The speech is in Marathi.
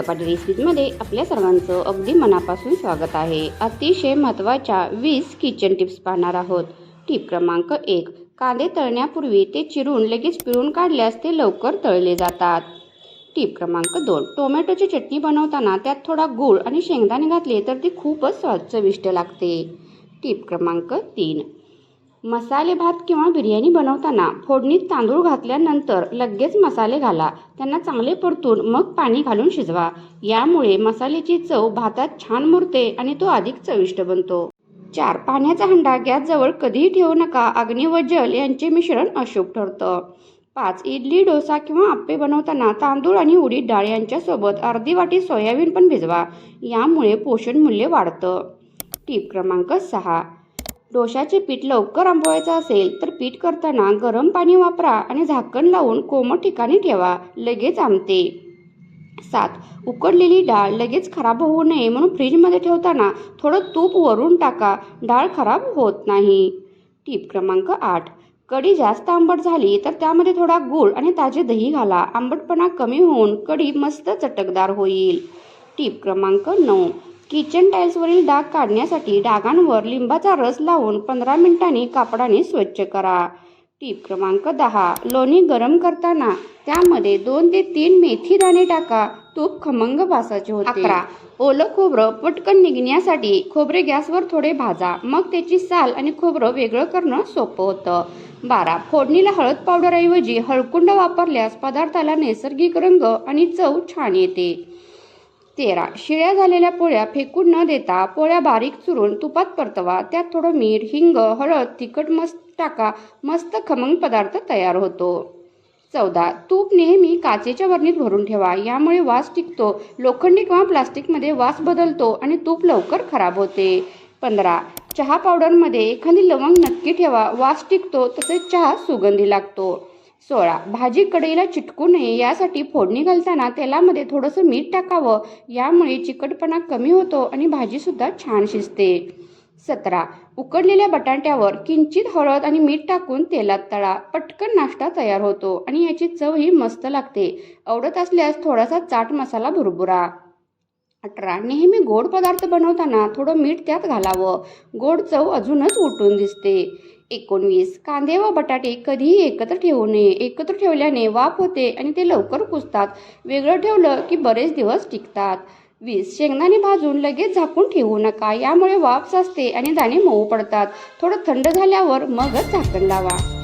रेसिपीमध्ये आपल्या सर्वांचं अगदी मनापासून स्वागत आहे. अतिशय महत्त्वाच्या वीस किचन टिप्स पाहणार आहोत. टिप क्रमांक एक कांदे तळण्यापूर्वी ते चिरून लगेच पिळून काढल्यास ते लवकर तळले जातात. टिप क्रमांक दोन टोमॅटोची चटणी बनवताना त्यात थोडा गूळ आणि शेंगदाणे घातले तर ती खूपच स्वाद चविष्ट लागते. टिप क्रमांक तीन मसाले भात किंवा बिर्याणी बनवताना फोडणीत तांदूळ घातल्यानंतर लगेच मसाले घाला. त्यांना चांगले परतून मग पाणी घालून शिजवा. यामुळे मसाल्याची चव भातात छान मुरते आणि तो अधिक चविष्ट बनतो. चार पाण्याचा हंडा गॅसजवळ कधीही ठेवू नका. अग्नी व जल यांचे मिश्रण अशुभ ठरतं. पाच इडली डोसा किंवा आप्पे बनवताना तांदूळ आणि उडीद डाळ यांच्यासोबत अर्धी वाटी सोयाबीन पण भिजवा. यामुळे पोषण मूल्य वाढतं. टीप क्रमांक सहा डोशाचे पीठ लवकर आंबवायचं असेल तर पीठ करताना गरम पाणी वापरा आणि झाकण लावून कोमट ठिकाणी ठेवा. लगेच आंबते. सात. उकडलेली डाळ लगेच खराब होऊ नये म्हणून फ्रीजमध्ये ठेवताना थोडं तूप वरून टाका. डाळ खराब होत नाही. टीप क्रमांक आठ. कढी जास्त आंबट झाली तर त्यामध्ये थोडा गूळ आणि ताजे दही घाला. आंबटपणा कमी होऊन कढी मस्त चटकदार होईल. टीप क्रमांक नऊ. किचन टाईल्सवरील डाग काढण्यासाठी डागांवर लिंबाचा रस लावून पंधरा मिनिटांनी कापडाने स्वच्छ करा. टीप क्रमांक दहा. लोणी गरम करताना त्यामध्ये दोन ते तीन मेथी दाणे टाका. तूप खमंग वासाचे होते. अकरा. ओलं खोबरं पटकन निघण्यासाठी खोबरे गॅसवर थोडे भाजा. मग त्याची साल आणि खोबरं वेगळं करणं सोपं होतं. बारा. फोडणीला हळद पावडरऐवजी हळकुंड वापरल्यास पदार्थाला नैसर्गिक रंग आणि चव छान येते. तेरा. शिळ्या झालेल्या पोळ्या फेकून न देता पोळ्या बारीक चुरून तुपात परतवा. त्यात थोडं मीठ हिंग हळद तिखट मस्त टाका. मस्त खमंग पदार्थ तयार होतो. चौदा. तूप नेहमी काचेच्या बरणीत भरून ठेवा. यामुळे वास टिकतो. लोखंडी किंवा प्लास्टिकमध्ये वास बदलतो आणि तूप लवकर खराब होते. पंधरा. चहा पावडरमध्ये एखादी लवंग नक्की ठेवा. वास टिकतो तसेच चहा सुगंधी लागतो. सोळा. भाजी कढईला चिटकू नये यासाठी फोडणी घालताना तेलामध्ये थोडंसं मीठ टाकावं. यामुळे चिकटपणा कमी होतो आणि भाजीसुद्धा छान शिजते. सतरा. उकडलेल्या बटाट्यावर किंचित हळद आणि मीठ टाकून तेलात तळा. पटकन नाश्ता तयार होतो आणि याची चवही मस्त लागते. आवडत असल्यास थोडासा चाट मसाला भुरभुरा. अठरा. नेहमी गोड पदार्थ बनवताना थोडं मीठ त्यात घालावं. गोड चव अजूनच उठून दिसते. एकोणवीस. कांदे व बटाटे कधीही एकत्र ठेवू नये. एकत्र ठेवल्याने वाफ होते आणि ते लवकर कुसतात वेगळं ठेवलं की बरेच दिवस टिकतात. वीस. शेंगदाणे भाजून लगेच झाकून ठेवू नका. यामुळे वाफ साचते आणि दाणे मऊ पडतात. थोडं थंड झाल्यावर मगच झाकण लावा.